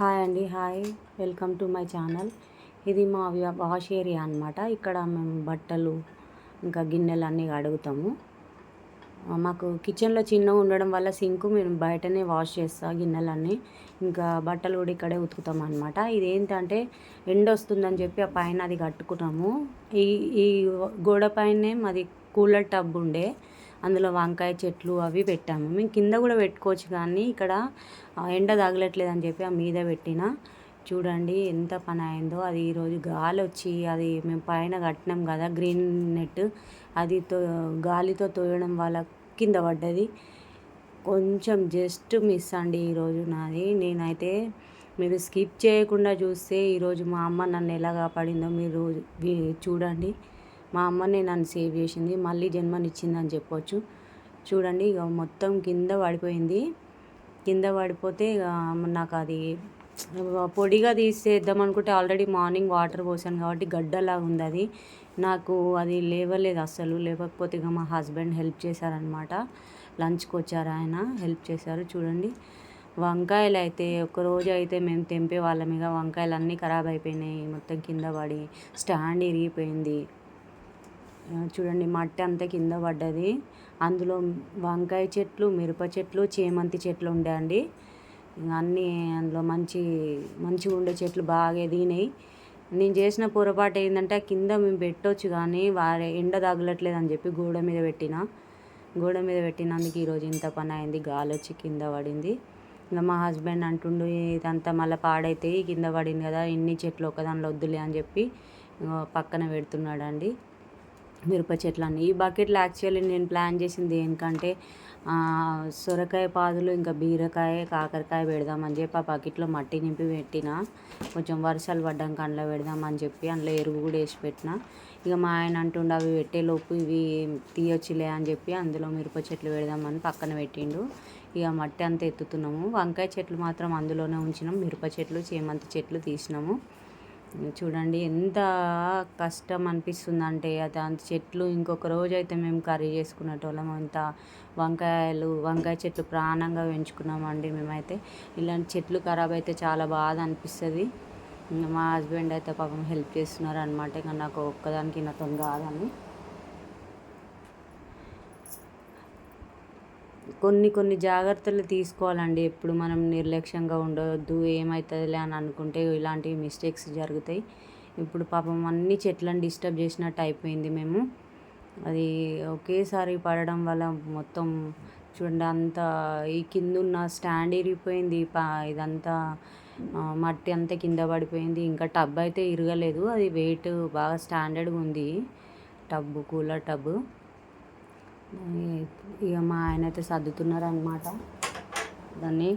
Hi అండి hi. Welcome to my channel. ఇది మా వాష్ ఏరియా అనమాట ఇక్కడ మేము బట్టలు ఇంకా గిన్నెలు అన్నీ కడుగుతాము. మాకు కిచెన్లో చిన్నగా ఉండడం వల్ల సింక్ మేము బయటనే వాష్ చేస్తా గిన్నెలన్నీ. ఇంకా బట్టలు కూడా ఇక్కడే ఉతుకుతాం అనమాట ఇదేంటంటే ఎండ వస్తుందని చెప్పి ఆ పైన అది కట్టుకున్నాము. ఈ ఈ గోడ పైనే మాది కూలర్ టబ్ ఉండే. అందులో వంకాయ చెట్లు అవి పెట్టాము. మేము కింద కూడా పెట్టుకోవచ్చు కానీ ఇక్కడ ఆ, ఎండ తగలట్లేదు అని చెప్పి ఆ మీద పెట్టిన. చూడండి ఎంత పని అయిందో. అది ఈరోజు గాలి వచ్చి అది మేము పైన కట్టినాం కదా గ్రీన్ నెట్. అది తో గాలితో తోయడం వల్ల కింద పడ్డది. కొంచెం జస్ట్ మిస్ అండి ఈరోజు నాది. నేనైతే మీరు స్కిప్ చేయకుండా చూస్తే ఈరోజు మా అమ్మ నన్ను ఎలా కాపాడిందో మీరు చూడండి. మా అమ్మనే నన్ను సేవ్ చేసింది మళ్ళీ జన్మనిచ్చిందని చెప్పొచ్చు. చూడండి ఇక మొత్తం కింద పడిపోయింది. కింద పడిపోతే ఇక నాకు అది పొడిగా తీసేద్దాం అనుకుంటే ఆల్రెడీ మార్నింగ్ వాటర్ పోసాను కాబట్టి గడ్డలాగా ఉంది అది. నాకు అది లేవలేదు అస్సలు. లేకపోతే ఇక మా హస్బెండ్ హెల్ప్ చేశారనమాట లంచ్కి వచ్చారు ఆయన హెల్ప్ చేశారు. చూడండి వంకాయలు అయితే ఒక రోజు అయితే మేము తెంపే వాళ్ళం. ఇక వంకాయలు అన్నీ ఖరాబ్ అయిపోయినాయి మొత్తం కింద పడి స్టాండ్ ఇరిగిపోయింది. చూడండి మట్టి అంతా కింద పడ్డది. అందులో వంకాయ చెట్లు మిరప చెట్లు చేమంతి చెట్లు ఉండే అండి ఇంకా అన్నీ అందులో మంచి మంచిగా ఉండే చెట్లు బాగా ఎదిగినాయి. నేను చేసిన పొరపాటు ఏంటంటే కింద మేము పెట్టవచ్చు కానీ వారి ఎండ తగలట్లేదు అని చెప్పి గోడ మీద పెట్టిన. గోడ మీద పెట్టినందుకు ఈరోజు ఇంత పని అయింది. గాలి వచ్చి కింద పడింది. ఇంకా మా హస్బెండ్ అంటుండు ఇదంతా మళ్ళీ పాడైతే కింద పడింది కదా ఇన్ని చెట్లు ఒకదానిలో వద్దులే అని చెప్పి పక్కన పెడుతున్నాడండి. మిరప చెట్లన్నీ. ఈ బకెట్లో యాక్చువల్లీ నేను ప్లాన్ చేసింది ఏంటంటే సొరకాయ పాదులు ఇంకా బీరకాయ కాకరకాయ పెడదామని చెప్పి ఆ బకెట్లో మట్టి నింపి పెట్టిన. కొంచెం వర్షాలు పడ్డాక అందులో పెడదామని చెప్పి అందులో ఎరువు కూడా వేసి పెట్టిన. ఇక మా ఆయన అంటుండే అవి పెట్టేలోపు ఇవి తీయొచ్చులే అని చెప్పి అందులో మిరప చెట్లు పెడదామని పక్కన పెట్టిండు. ఇక మట్టి అంతా ఎత్తుతున్నాము. వంకాయ చెట్లు మాత్రం అందులోనే ఉంచినాం. మిరప చెట్లు చేమంతి చెట్లు తీసినాము. చూడండి ఎంత కష్టం అనిపిస్తుంది అంటే దాని చెట్లు ఇంకొక రోజు అయితే మేము కర్రీ చేసుకునేటోళ్ళం. అంత వంకాయలు వంకాయ చెట్లు ప్రాణంగా పెంచుకున్నామండి మేమైతే. ఇలాంటి చెట్లు ఖరాబ్ అయితే చాలా బాధ అనిపిస్తుంది. మా హస్బెండ్ అయితే పాపం హెల్ప్ చేస్తున్నారు అనమాట ఇంకా నాకు ఒక్కదానికి నాతో కాదని. కొన్ని కొన్ని జాగ్రత్తలు తీసుకోవాలండి. ఎప్పుడు మనం నిర్లక్ష్యంగా ఉండవద్దు ఏమవుతుందిలే అని అనుకుంటే ఇలాంటి మిస్టేక్స్ జరుగుతాయి. ఇప్పుడు పాపం అన్ని చెట్లను డిస్టర్బ్ చేసినట్టు అయిపోయింది మేము. అది ఒకేసారి పడడం వల్ల మొత్తం చూడండి అంత ఈ కింద ఉన్న స్టాండ్ ఇరిగిపోయింది. పా ఇదంతా మట్టి అంతా కింద పడిపోయింది. ఇంకా టబ్ అయితే ఇరగలేదు. అది వెయిట్ బాగా స్టాండర్డ్గా ఉంది. టబ్బు కూలర్ టబ్బు ఇక మా ఆయన అయితే సర్దుతున్నారనమాట దాన్ని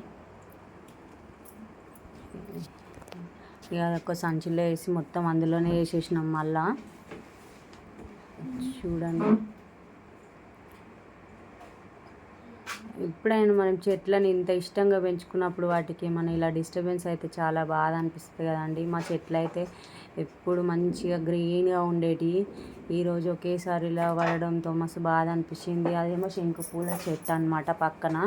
ఇక ఒక సంచిలో వేసి మొత్తం అందులోనే వేసేసినాం మళ్ళా. చూడండి. ఎప్పుడైనా మనం చెట్లని ఇంత ఇష్టంగా పెంచుకున్నప్పుడు వాటికి మన ఇలా డిస్టర్బెన్స్ అయితే చాలా బాధ అనిపిస్తుంది కదండి. మా చెట్లు అయితే ఎప్పుడు మంచిగా గ్రీన్గా ఉండేటి. ఈరోజు ఒకేసారి ఇలా పడడంతో మస్తు బాధ అనిపించింది. అదేమో శంకు పూల చెట్టు అనమాట పక్కన.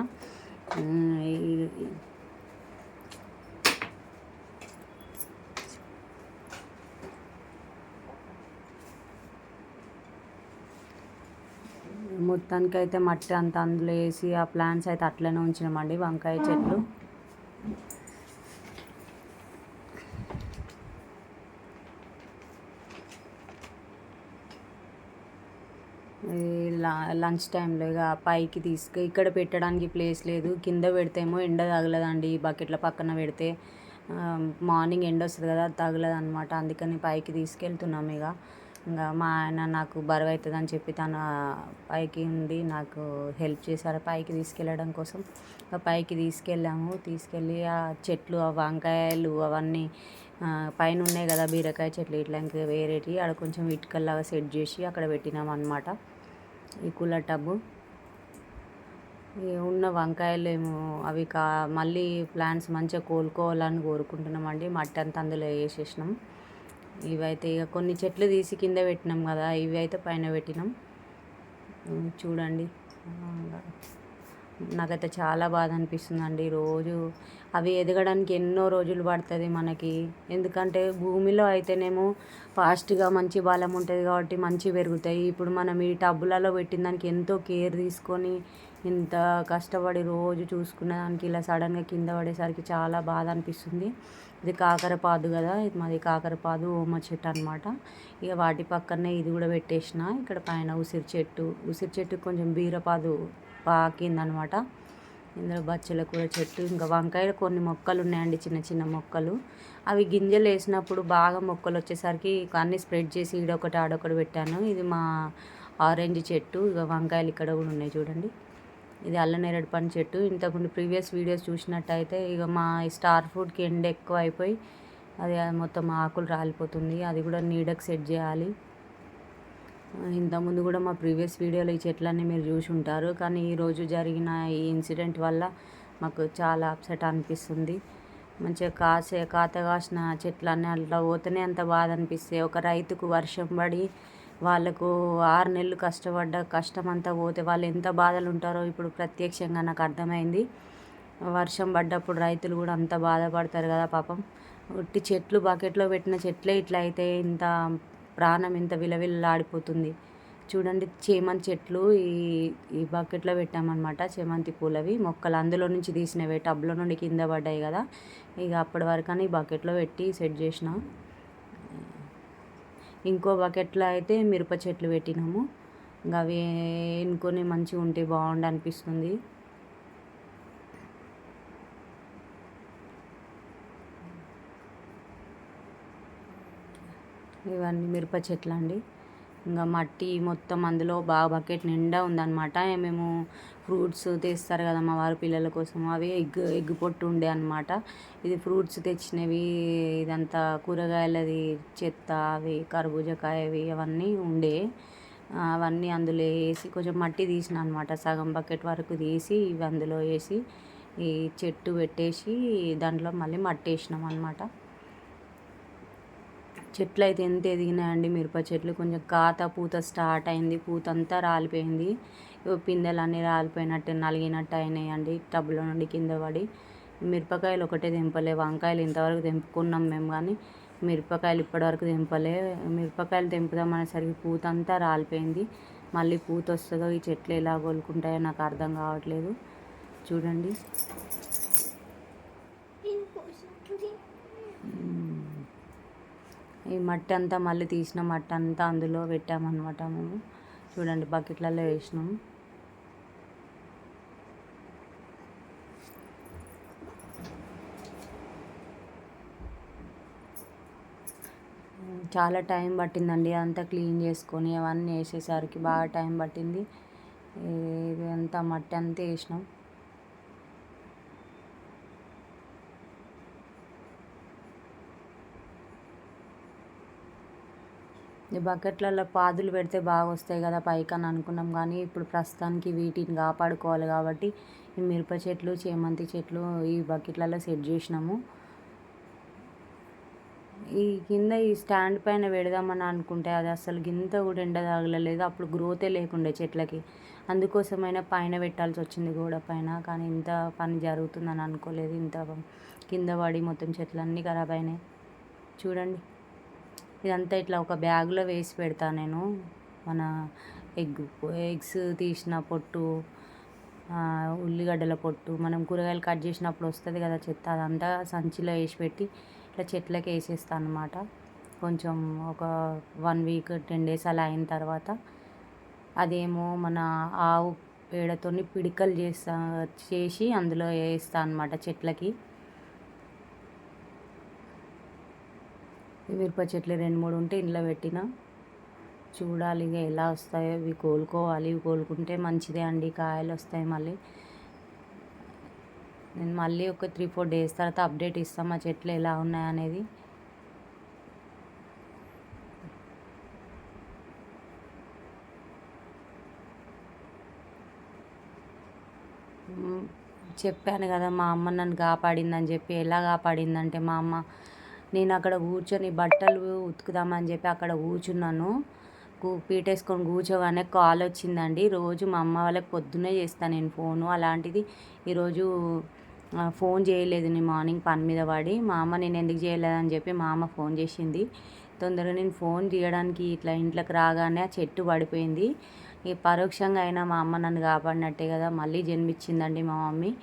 మొత్తానికి అయితే మట్టి అంత అందులో వేసి ఆ ప్లాంట్స్ అయితే అట్లనే ఉంచినామండి వంకాయ చెట్లు. లంచ్ టైంలో ఇక పైకి తీసుకు ఇక్కడ పెట్టడానికి ప్లేస్ లేదు. కింద పెడితేమో ఎండ తగలదండి ఈ బకెట్ల పక్కన పెడితే మార్నింగ్ ఎండ వస్తుంది కదా అది తగలదు అనమాట అందుకని పైకి తీసుకెళ్తున్నాం ఇక. ఇంకా మా ఆయన నాకు బరువు అవుతుంది అని చెప్పి తను పైకి ఉండి నాకు హెల్ప్ చేశారు. పైకి తీసుకెళ్ళడం కోసం ఇంకా పైకి తీసుకెళ్ళాము. తీసుకెళ్ళి ఆ చెట్లు ఆ వంకాయలు అవన్నీ పైన ఉన్నాయి కదా బీరకాయ చెట్లు ఇట్లా ఇంకా వేరేటి అక్కడ కొంచెం ఇటుకల్లాగా సెట్ చేసి అక్కడ పెట్టినాం అనమాట ఈ కూలర్ టబ్బు. ఉన్న వంకాయలు ఏమో అవి కా మళ్ళీ ప్లాంట్స్ మంచిగా కోలుకోవాలని కోరుకుంటున్నామండి. మట్టి అంతా అందులో వేసేసినాం. ఇవైతే ఇక కొన్ని చెట్లు తీసి కింద పెట్టినాం కదా ఇవి అయితే పైన పెట్టినాం. చూడండి. నాకైతే చాలా బాధ అనిపిస్తుందండి రోజు. అవి ఎదగడానికి ఎన్నో రోజులు పడుతుంది మనకి. ఎందుకంటే భూమిలో అయితేనేమో ఫాస్ట్గా మంచి బలం ఉంటుంది కాబట్టి మంచి పెరుగుతాయి. ఇప్పుడు మనం ఈ టబ్బులలో పెట్టిన దానికి ఎంతో కేర్ తీసుకొని ఇంత కష్టపడి రోజు చూసుకున్న దానికి ఇలా సడన్గా కింద పడేసరికి చాలా బాధ అనిపిస్తుంది ఇది కాకరపాదు కదా ఇది మాది కాకరపాదు ఓమ చెట్టు అనమాట ఇక వాటి పక్కనే ఇది కూడా పెట్టేసిన. ఇక్కడ పైన ఉసిరి చెట్టు. ఉసిరి చెట్టు కొంచెం బీరపాదు పాకిందనమాట. ఇందులో బచ్చల కూర చెట్టు ఇంకా వంకాయలు కొన్ని మొక్కలు ఉన్నాయండి చిన్న చిన్న మొక్కలు. అవి గింజలు వేసినప్పుడు బాగా మొక్కలు వచ్చేసరికి అన్నీ స్ప్రెడ్ చేసి ఈడొకటి ఆడొకటి పెట్టాను. ఇది మా ఆరెంజ్ చెట్టు ఇక వంకాయలు ఇక్కడ కూడా ఉన్నాయి చూడండి. ఇది అల్లనేరడు పండు చెట్టు. ఇంతకుముందు ప్రీవియస్ వీడియోస్ చూసినట్టయితే ఇక మా స్టార్ ఫ్రూట్కి ఎండ ఎక్కువ అయిపోయి అది మొత్తం ఆకులు రాలిపోతుంది. అది కూడా నీడకు సెట్ చేయాలి. ఇంతకుముందు కూడా మా ప్రీవియస్ వీడియోలో ఈ చెట్లన్నీ మీరు చూసి ఉంటారు. కానీ ఈరోజు జరిగిన ఈ ఇన్సిడెంట్ వల్ల మాకు చాలా అప్సెట్ అనిపిస్తుంది. మంచిగా కాసే కాత కాసిన చెట్లన్నీ అట్లా పోతేనే అంత బాధ అనిపిస్తాయి ఒక రైతుకు వర్షం పడి వాళ్ళకు ఆరు నెలలు కష్టపడ్డ కష్టం అంతా పోతే వాళ్ళు ఎంత బాధలు ఉంటారో ఇప్పుడు ప్రత్యక్షంగా నాకు అర్థమైంది. వర్షం పడ్డప్పుడు రైతులు కూడా అంత బాధపడతారు కదా పాపం. ఉట్టి చెట్లు బకెట్లో పెట్టిన చెట్లే ఇట్లా అయితే ఇంత ప్రాణం ఎంత విలవిల్లాడిపోతుంది. చూడండి చేమంతి చెట్లు ఈ ఈ బకెట్లో పెట్టామన్నమాట చేమంతి పూలవి. మొక్కలు అందులో నుంచి తీసినవి టబ్లో నుండి కింద పడ్డాయి కదా. ఇక అప్పటి వరకు ఈ బకెట్లో పెట్టి సెట్ చేసిన. ఇంకో బకెట్లో అయితే మిరప చెట్లు పెట్టినాము. ఇంకా అవి ఎన్నుకొని మంచిగా ఉంటే బాగుండు అనిపిస్తుంది. ఇవన్నీ మిరప చెట్లు అండి. ఇంకా మట్టి మొత్తం అందులో బాగా బకెట్ నిండా ఉందన్నమాట. మేము ఫ్రూట్స్ తెస్తారు కదా మా వారి పిల్లల కోసం. అవి ఎగ్ ఎగ్ పొట్టు ఉండే అనమాట ఇది ఫ్రూట్స్ తెచ్చినవి ఇదంతా కూరగాయలది చెత్త అవి కర్బూజకాయవి అవన్నీ ఉండే. అవన్నీ అందులో వేసి కొంచెం మట్టి తీసిన అనమాట సగం బకెట్ వరకు తీసి ఇవి అందులో వేసి ఈ చెట్టు పెట్టేసి దాంట్లో మళ్ళీ మట్టి వేసినాం అనమాట చెట్లు అయితే ఎంత ఎదిగినాయండి మిరప చెట్లు. కొంచెం కాత పూత స్టార్ట్ అయింది. పూత అంతా రాలిపోయింది పిందెలన్నీ రాలిపోయినట్టు నలిగినట్టు అయినాయండి. టబ్లో నుండి కింద పడి మిరపకాయలు ఒకటే తెంపలే. వంకాయలు ఇంతవరకు తెంపుకున్నాం మేము కానీ మిరపకాయలు ఇప్పటివరకు తెంపలే. మిరపకాయలు తెంపుదామనేసరికి పూత అంతా రాలిపోయింది. మళ్ళీ పూత వస్తుందో ఈ చెట్లు ఎలా కోలుకుంటాయో నాకు అర్థం కావట్లేదు. చూడండి. ఈ మట్టి అంతా మళ్ళీ తీసిన మట్టి అంతా అందులో పెట్టామన్నమాట మేము. చూడండి బకెట్లలో వేసినాం. చాలా టైం పట్టిందండి అంతా క్లీన్ చేసుకొని అవన్నీ వేసేసరికి బాగా టైం పట్టింది. ఇదంతా అంతా మట్టి అంతా వేసినాం. ఈ బకెట్లలో పాదులు పెడితే బాగా వస్తాయి కదా పైకి అని అనుకున్నాం కానీ ఇప్పుడు ప్రస్తుతానికి వీటిని కాపాడుకోవాలి కాబట్టి ఈ మిరప చెట్లు చేమంతి చెట్లు ఈ బకెట్లలో సెట్ చేసినాము. ఈ కింద ఈ స్టాండ్ పైన పెడదామని అనుకుంటే అది అసలు గింత కూడా ఎండ తగలలేదు. అప్పుడు గ్రోతే లేకుండే చెట్లకి. అందుకోసమైనా పైన పెట్టాల్సి వచ్చింది గోడ పైన. కానీ ఇంత పని జరుగుతుందని అనుకోలేదు. ఇంత కింద పడి మొత్తం చెట్లన్నీ ఖరాబ్ అయినాయి. చూడండి. ఇదంతా ఇట్లా ఒక బ్యాగ్లో వేసి పెడతా నేను. మన ఎగ్ ఎగ్స్ తీసిన పొట్టు ఉల్లిగడ్డల పొట్టు మనం కూరగాయలు కట్ చేసినప్పుడు వస్తుంది కదా చెత్త అదంతా సంచిలో వేసి పెట్టి ఇట్లా చెట్లకి వేసేస్తాను అనమాట కొంచెం ఒక వన్ వీక్ టెన్ డేస్ అలా అయిన తర్వాత అదేమో మన ఆవు పేడతోని పిడికలు చేస్తా చేసి అందులో వేస్తా అనమాట చెట్లకి. మిరప చెట్లు రెండు మూడు ఉంటే ఇంట్లో పెట్టిన. చూడాలి ఇక ఎలా వస్తాయో ఇవి కోలుకోవాలి. ఇవి కోలుకుంటే మంచిదే అండి కాయలు వస్తాయి మళ్ళీ. నేను మళ్ళీ ఒక త్రీ ఫోర్ డేస్ తర్వాత అప్డేట్ ఇస్తాను మా చెట్లు ఎలా ఉన్నాయనేది చెప్పాను కదా మా అమ్మ నన్ను కాపాడిందని చెప్పి. ఎలా కాపాడిందంటే మా అమ్మ నేను అక్కడ కూర్చొని బట్టలు ఉతుకుదామని చెప్పి అక్కడ కూర్చున్నాను. కూ- పీటేసుకొని కూర్చోగానే కాల్ వచ్చిందండి. రోజు మా అమ్మ వాళ్ళకి పొద్దున్నే చేస్తాను నేను ఫోను. అలాంటిది ఈరోజు ఫోన్ చేయలేదు. నేను మార్నింగ్ పని మీద పడి మా అమ్మ నేను ఎందుకు చేయలేదని చెప్పి మా అమ్మ ఫోన్ చేసింది. తొందరగా నేను ఫోన్ తీయడానికి ఇట్లా ఇంట్లోకి రాగానే ఆ చెట్టు పడిపోయింది. ఈ పరోక్షంగా అయినా మా అమ్మ నన్ను కాపాడినట్టే కదా మళ్ళీ జన్మించిందండి మా మమ్మీ.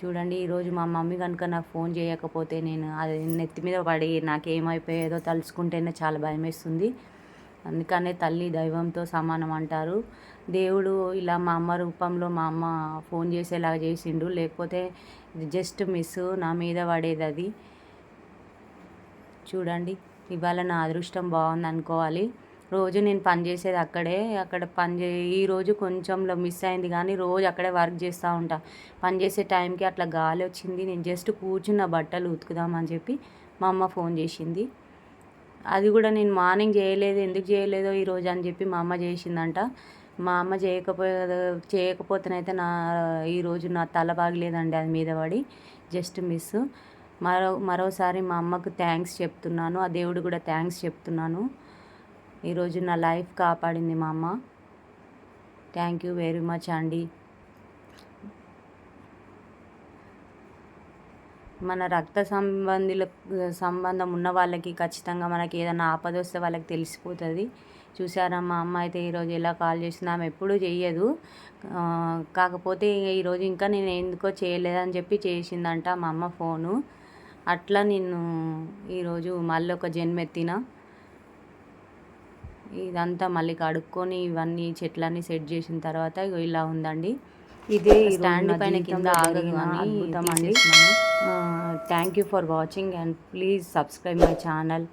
చూడండి ఈరోజు మా మమ్మీ కనుక నాకు ఫోన్ చేయకపోతే నేను అది నెత్తి మీద పడి నాకేమైపోయేదో తలుచుకుంటేనే చాలా భయం వేస్తుంది అందుకనే తల్లి దైవంతో సమానం అంటారు. దేవుడు ఇలా మా అమ్మ రూపంలో మా అమ్మ ఫోన్ చేసేలాగా చేసిండు. లేకపోతే జస్ట్ మిస్ నా మీద పడేది అది. చూడండి ఇవాళ నా అదృష్టం బాగుంది అనుకోవాలి రోజు నేను పని చేసేది అక్కడే. అక్కడ పని చే ఈ రోజు కొంచెంలో మిస్ అయింది కానీ రోజు అక్కడే వర్క్ చేస్తూ ఉంటా. పని చేసే టైంకి అట్లా గాలి వచ్చింది. నేను జస్ట్ కూర్చున్న బట్టలు ఉతుకుదామని చెప్పి మా అమ్మ ఫోన్ చేసింది. అది కూడా నేను మార్నింగ్ చేయలేదు. ఎందుకు చేయలేదో ఈరోజు అని చెప్పి మా అమ్మ చేసిందంట. మా అమ్మ చేయకపోయే చేయకపోతేనైతే నా ఈరోజు నా తల బాగలేదండి అది మీద పడి. జస్ట్ మిస్ మరో మరోసారి మా అమ్మకు థ్యాంక్స్ చెప్తున్నాను. ఆ దేవుడు కూడా థ్యాంక్స్ చెప్తున్నాను. ఈరోజు నా లైఫ్ కాపాడింది మా అమ్మ. థ్యాంక్ యూ వెరీ మచ్ అండి మన రక్త సంబంధిల సంబంధం ఉన్న వాళ్ళకి ఖచ్చితంగా మనకి ఏదైనా ఆపద వస్తే వాళ్ళకి తెలిసిపోతుంది. చూసారా మా అమ్మ అయితే ఈరోజు ఎలా కాల్ చేసింది ఆమె ఎప్పుడూ చేయదు కాకపోతే ఈరోజు ఇంకా నేను ఎందుకో చేయలేదని చెప్పి చేసిందంట మా అమ్మ ఫోను. అట్లా నేను ఈరోజు మళ్ళీ ఒక జన్మెత్తిన. ఇదంతా మళ్ళీ కడుక్కొని ఇవన్నీ చెట్లన్నీ సెట్ చేసిన తర్వాత ఇలా ఉందండి. ఇదే స్టాండ్ పైన కింద ఆగదు అని thank you for watching and please subscribe my channel